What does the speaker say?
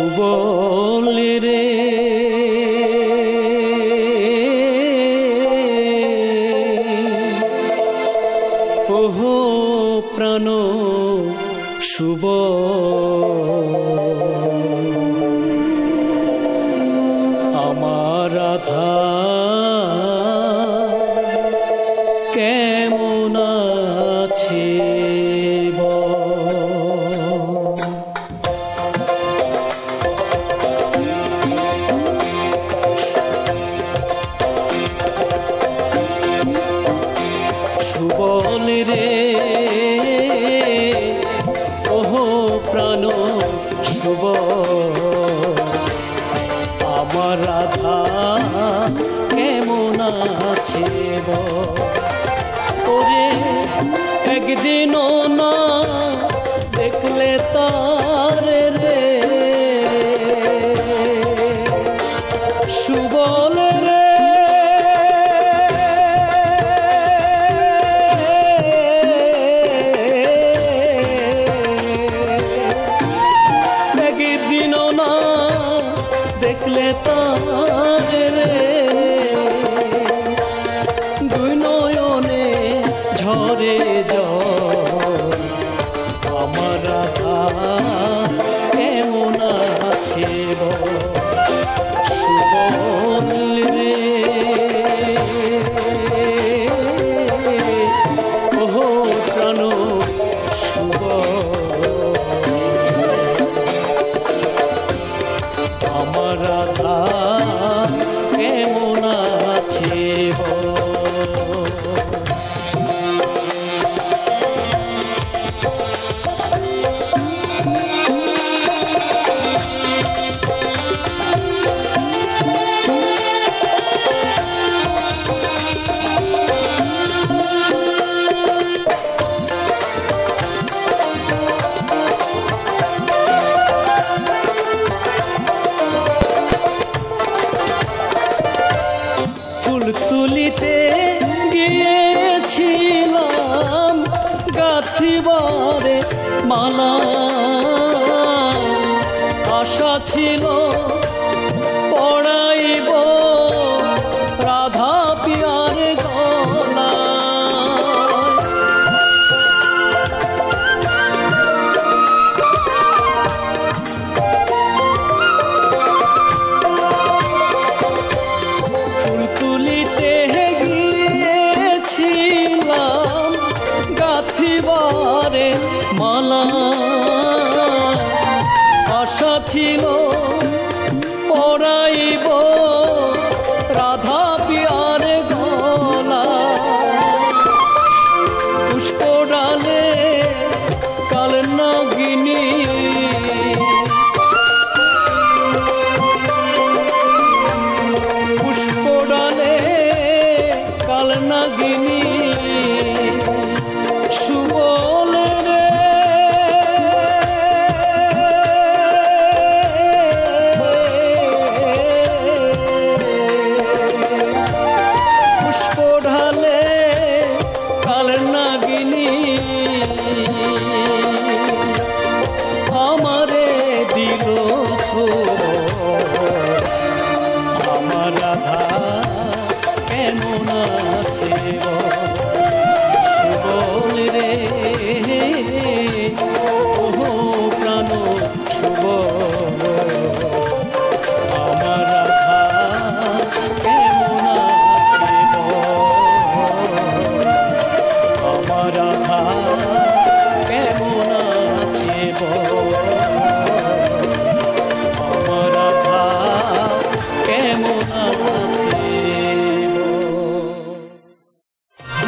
সুবল রে। ওহো প্রাণ সুবল বাঁচেব ওরে একদিনও না দেখলে তার রে। সুবল রে। একদিনও না দেখলে তার ফুল তুলিতে গিয়েছিলাম গাথিবারে মালা। আশা ছিল মালা। আশা ছিল পড়াইব রাধা পিয়ার গলা। পুষ্প ডালে কাল নগিনী। পুষ্প ডালে কাল নগিনী।